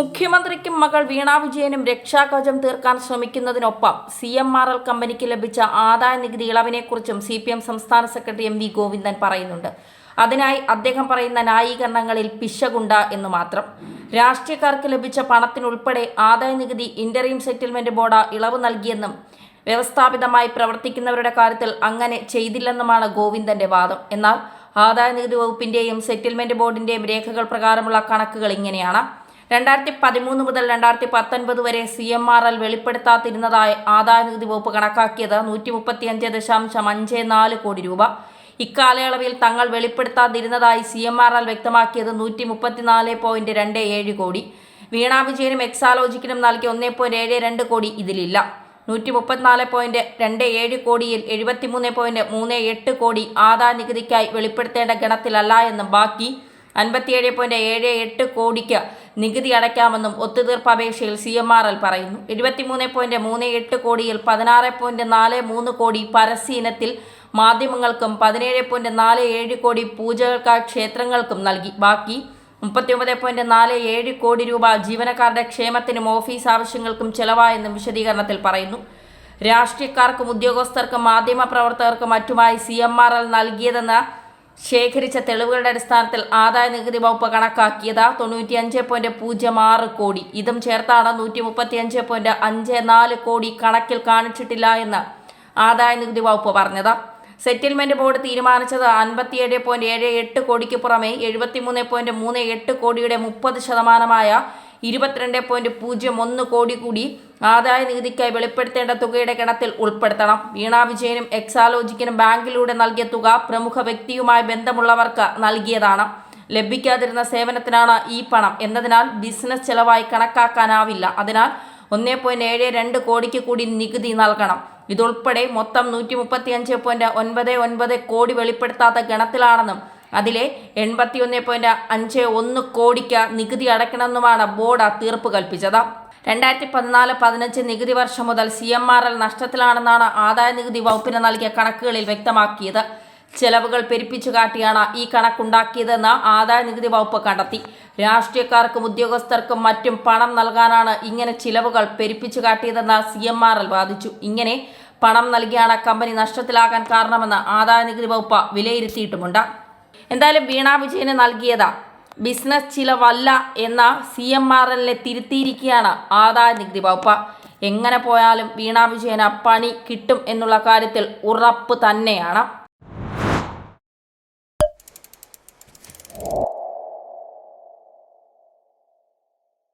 മുഖ്യമന്ത്രിക്കും മകൾ വീണാ വിജയനും രക്ഷാകവചം തീർക്കാൻ ശ്രമിക്കുന്നതിനൊപ്പം സി എം ആർ എൽ കമ്പനിക്ക് ലഭിച്ച ആദായ നികുതി ഇളവിനെക്കുറിച്ചും സി പി എം സംസ്ഥാന സെക്രട്ടറി എം വി ഗോവിന്ദൻ പറയുന്നുണ്ട്. അതിനായി അദ്ദേഹം പറയുന്ന ന്യായീകരണങ്ങളിൽ പിശകുണ്ട എന്ന് മാത്രം. രാഷ്ട്രീയക്കാർക്ക് ലഭിച്ച പണത്തിനുൾപ്പെടെ ആദായ നികുതി ഇന്റർീം സെറ്റിൽമെന്റ് ബോർഡ് ഇളവ് നൽകിയെന്നും വ്യവസ്ഥാപിതമായി പ്രവർത്തിക്കുന്നവരുടെ കാര്യത്തിൽ അങ്ങനെ ചെയ്തില്ലെന്നുമാണ് ഗോവിന്ദന്റെ വാദം. എന്നാൽ ആദായ നികുതി വകുപ്പിന്റെയും സെറ്റിൽമെന്റ് ബോർഡിന്റെയും രേഖകൾ പ്രകാരമുള്ള കണക്കുകൾ ഇങ്ങനെയാണ്. രണ്ടായിരത്തി പതിമൂന്ന് മുതൽ രണ്ടായിരത്തി പത്തൊൻപത് വരെ സി എം ആർ എൽ വെളിപ്പെടുത്താതിരുന്നതായി ആദായ നികുതി വകുപ്പ് കണക്കാക്കിയത് നൂറ്റി മുപ്പത്തിയഞ്ച് ദശാംശം അഞ്ച് നാല് കോടി രൂപ. ഇക്കാലയളവിൽ തങ്ങൾ വെളിപ്പെടുത്താതിരുന്നതായി സി എം ആർ എൽ വ്യക്തമാക്കിയത് നൂറ്റി മുപ്പത്തിനാല് പോയിന്റ് രണ്ട് ഏഴ് കോടി. വീണാ വിജയനും എക്സാലോജിക്കിനും നൽകിയ ഒന്നേ പോയിന്റ് ഏഴ് രണ്ട് കോടി ഇതിലില്ല. നൂറ്റി മുപ്പത്തിനാല് പോയിന്റ് രണ്ട് ഏഴ് കോടിയിൽ എഴുപത്തിമൂന്ന് പോയിന്റ് മൂന്ന് എട്ട് കോടി ആദായ നികുതിക്കായി വെളിപ്പെടുത്തേണ്ട ഗണത്തിലല്ല എന്നും ബാക്കി അൻപത്തിയേഴ് പോയിന്റ് ഏഴ് എട്ട് കോടിക്ക് നികുതി അടയ്ക്കാമെന്നും ഒത്തുതീർപ്പ് അപേക്ഷയിൽ സി എം ആർ എൽ പറയുന്നു. എഴുപത്തിമൂന്ന് പോയിന്റ് മൂന്ന് എട്ട് കോടിയിൽ പതിനാറ് പോയിന്റ് നാല് മൂന്ന് കോടി പരസ്യ ഇനത്തിൽ മാധ്യമങ്ങൾക്കും പതിനേഴ് പോയിന്റ് നാല് ഏഴ് കോടി പൂജകൾക്കായി ക്ഷേത്രങ്ങൾക്കും നൽകി. ബാക്കി മുപ്പത്തിയൊമ്പത് പോയിന്റ് നാല് ഏഴ് കോടി രൂപ ജീവനക്കാരുടെ ക്ഷേമത്തിനും ഓഫീസ് ആവശ്യങ്ങൾക്കും ചെലവായെന്നും വിശദീകരണത്തിൽ പറയുന്നു. രാഷ്ട്രീയക്കാർക്കും ഉദ്യോഗസ്ഥർക്കും മാധ്യമപ്രവർത്തകർക്കും മറ്റുമായി സി എം ആർ എൽ നൽകിയതെന്ന ശേഖരിച്ച തെളിവുകളുടെ അടിസ്ഥാനത്തിൽ ആദായ നികുതി വകുപ്പ് കണക്കാക്കിയത് തൊണ്ണൂറ്റിയഞ്ച് പോയിന്റ് പൂജ്യം ആറ് കോടി. ഇതും ചേർത്താണ് നൂറ്റി മുപ്പത്തിയഞ്ച് പോയിന്റ് അഞ്ച് നാല് കോടി കണക്കിൽ കാണിച്ചിട്ടില്ല എന്ന് ആദായ നികുതി വകുപ്പ് പറഞ്ഞത്. സെറ്റിൽമെന്റ് ബോർഡ് തീരുമാനിച്ചത് അൻപത്തിയേഴ് പോയിന്റ് ഏഴ് എട്ട് കോടിക്ക് പുറമെ എഴുപത്തിമൂന്ന് പോയിന്റ് മൂന്ന് എട്ട് കോടിയുടെ മുപ്പത് ശതമാനമായ ഇരുപത്തിരണ്ട് പോയിന്റ് പൂജ്യം ഒന്ന് കോടി കൂടി ആദായ നികുതിക്കായി വെളിപ്പെടുത്തേണ്ട തുകയുടെ ഗണത്തിൽ ഉൾപ്പെടുത്തണം. വീണ വിജയനും എക്സാലോജിക്കിനും ബാങ്കിലൂടെ നൽകിയ തുക പ്രമുഖ വ്യക്തിയുമായി ബന്ധമുള്ളവർക്ക് നൽകിയതാണ്. ലഭിക്കാതിരുന്ന സേവനത്തിനാണ് ഈ പണം എന്നതിനാൽ ബിസിനസ് ചെലവായി കണക്കാക്കാനാവില്ല. അതിനാൽ ഒന്നേ പോയിന്റ് ഏഴ് രണ്ട് കോടിക്ക് കൂടി നികുതി നൽകണം. ഇതുൾപ്പെടെ മൊത്തം നൂറ്റി മുപ്പത്തി അഞ്ച് പോയിന്റ് ഒൻപത് ഒൻപത് കോടി വെളിപ്പെടുത്താത്ത ഗണത്തിലാണെന്നും അതിലെ എൺപത്തിയൊന്ന് പോയിന്റ് അഞ്ച് ഒന്ന് കോടിക്ക് നികുതി അടയ്ക്കണമെന്നുമാണ് ബോർഡ് തീർപ്പ് കൽപ്പിച്ചത്. രണ്ടായിരത്തി പതിനാല് പതിനഞ്ച് നികുതി വർഷം മുതൽ സി എം ആർ എൽ നഷ്ടത്തിലാണെന്നാണ് ആദായ നികുതി വകുപ്പിന് നൽകിയ കണക്കുകളിൽ വ്യക്തമാക്കിയത്. ചെലവുകൾ പെരുപ്പിച്ചു കാട്ടിയാണ് ഈ കണക്കുണ്ടാക്കിയതെന്ന് ആദായ നികുതി വകുപ്പ് കണ്ടെത്തി. രാഷ്ട്രീയക്കാർക്കും ഉദ്യോഗസ്ഥർക്കും മറ്റും പണം നൽകാനാണ് ഇങ്ങനെ ചിലവുകൾ പെരുപ്പിച്ചു കാട്ടിയതെന്ന് സി എം ആർ എൽ വാദിച്ചു. ഇങ്ങനെ പണം നൽകിയാണ് കമ്പനി നഷ്ടത്തിലാകാൻ കാരണമെന്ന് ആദായ നികുതി വകുപ്പ് വിലയിരുത്തിയിട്ടുമുണ്ട്. എന്തായാലും വീണ വിജയന് നൽകിയത്. ബിസിനസ് ചിലവല്ല എന്ന സി എം ആർ എല്ലിനെ തിരുത്തിയിരിക്കുകയാണ് ആദായ നികുതി വകുപ്പ്. എങ്ങനെ പോയാലും വീണ വിജയന് പണി കിട്ടും എന്നുള്ള കാര്യത്തിൽ ഉറപ്പ് തന്നെയാണ്.